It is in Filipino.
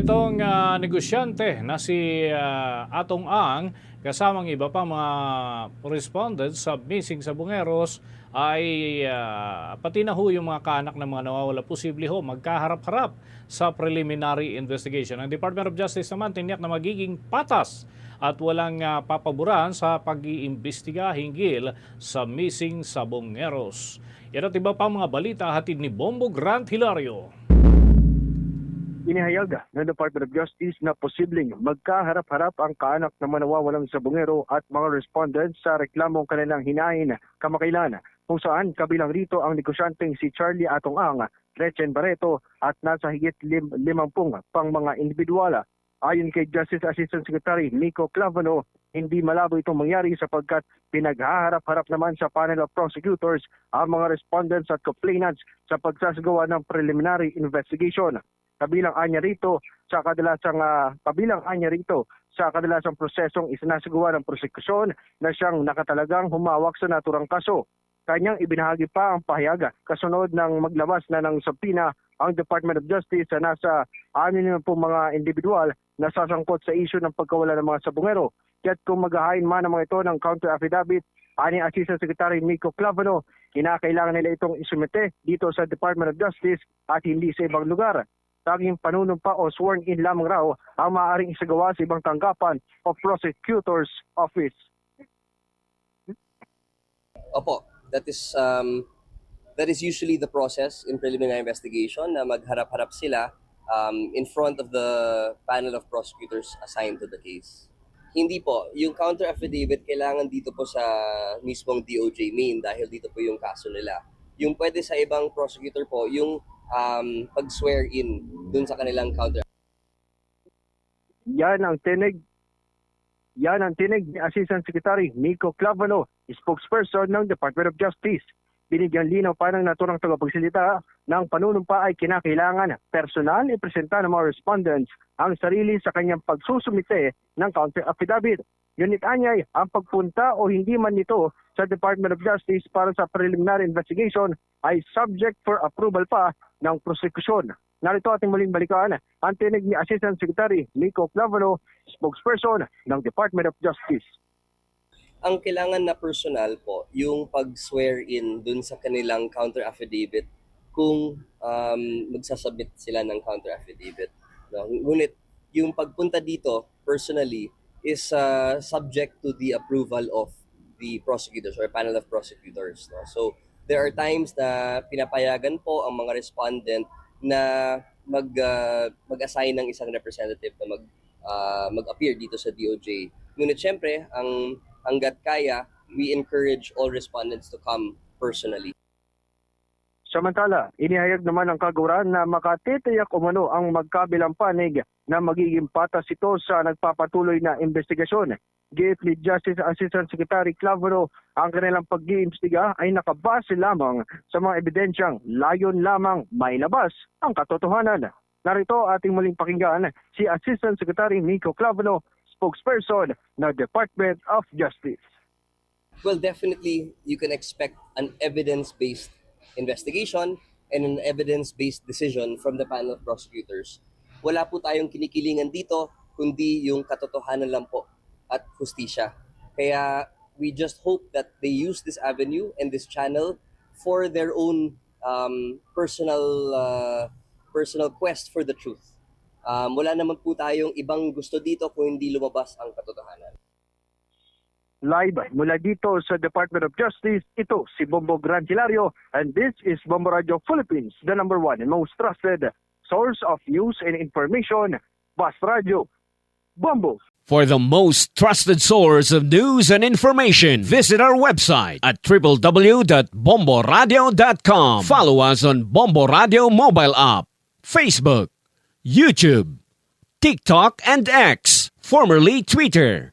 Itong ah, negosyante na si ah, Atong Ang kasamang iba pang mga respondents sa missing sa Bungeros ay ah, pati na ho yung mga kaanak ng mga nawawala posible ho magkaharap-harap sa preliminary investigation. Ang Department of Justice naman tiniyak na magiging patas at walang ah, papaboran sa pag-iimbestiga hinggil sa missing sa Bungeros. Yan at iba pang mga balita hatid ni Bombo Grant Hilario. Inihayag ng Department of Justice na posibleng magkaharap-harap ang kaanak na manawawalang sabungero at mga respondents sa reklamong kanilang hinahin kamakailan kung saan kabilang rito ang negosyanteng si Charlie Atong Ang, Gretchen Barreto at nasa higit lim- limampung pang mga individuala. Ayon kay Justice Assistant Secretary Nico Clavano, hindi malabo itong mangyari sapagkat pinaghaharap-harap naman sa panel of prosecutors ang mga respondents at complainants sa pagsasagawa ng preliminary investigation kabilang anya rito sa kadalasang ah, kabilang anya rito sa kadalasang prosesong isinasagawa ng prosekusyon na siyang nakatalagang humawak sa naturang kaso. Kanyang ibinahagi pa ang pahayaga kasunod ng maglabas na ng sabina ang Department of Justice sa nasa 60 mga individual na sasangkot sa isyu ng pagkawala ng mga sabungero. Kaya't kung maghahain man ang mga ito ng counter affidavit, ani Assistant Secretary Nico Clavano, kinakailangan nila itong isumite dito sa Department of Justice at hindi sa ibang lugar tanging panunumpa o sworn in lamang raw ang maaaring isagawa sa ibang tanggapan o prosecutor's office. Opo, that is um, that is usually the process in preliminary investigation na magharap-harap sila um, in front of the panel of prosecutors assigned to the case. Hindi po, yung counter affidavit kailangan dito po sa mismong DOJ main dahil dito po yung kaso nila. Yung pwede sa ibang prosecutor po, yung um, pag-swear in dun sa kanilang counter Yan ang tinig yan ang tinig ni Assistant Secretary Nico Clavano, spokesperson ng Department of Justice. Binigyan linaw pa ng naturang tagapagsalita ng panunumpa ay kinakailangan personal ipresenta ng mga respondents ang sarili sa kanyang pagsusumite ng counter affidavit. Ngunit anyay, ang pagpunta o hindi man nito sa Department of Justice para sa preliminary investigation ay subject for approval pa ng prosecution. Narito ating muling balikan ang tinig ni Assistant Secretary Nico Clavano, spokesperson ng Department of Justice. ang kailangan na personal po, yung pag-swear in dun sa kanilang counter affidavit kung um, magsasubmit sila ng counter affidavit. No? Ngunit yung pagpunta dito personally is uh, subject to the approval of the prosecutors or panel of prosecutors. No? So there are times na pinapayagan po ang mga respondent na mag uh, mag-assign ng isang representative na mag uh, mag-appear dito sa DOJ. Ngunit syempre, ang hanggat kaya, we encourage all respondents to come personally. Samantala, inihayag naman ng kagawaran na makatitiyak umano ang magkabilang panig na magiging patas ito sa nagpapatuloy na investigasyon. Giit ni Justice Assistant Secretary Clavero, ang kanilang pag-iimbestiga ay nakabase lamang sa mga ebidensyang layon lamang may labas ang katotohanan. Narito ating muling pakinggan si Assistant Secretary Nico Clavero, spokesperson ng Department of Justice. Well, definitely, you can expect an evidence-based investigation and an evidence-based decision from the panel of prosecutors. Wala po tayong kinikilingan dito, kundi yung katotohanan lang po at hustisya. Kaya we just hope that they use this avenue and this channel for their own um, personal uh, personal quest for the truth. Um, wala naman po tayong ibang gusto dito kung hindi lumabas ang katotohanan. Live mula dito sa Department of Justice, ito si Bombo Gran Hilario and this is Bombo Radio Philippines, the number one and most trusted source of news and information. Bas Radio, Bombo. For the most trusted source of news and information, visit our website at www.bomboradio.com. Follow us on Bombo Radio mobile app, Facebook, YouTube, TikTok, and X, formerly Twitter.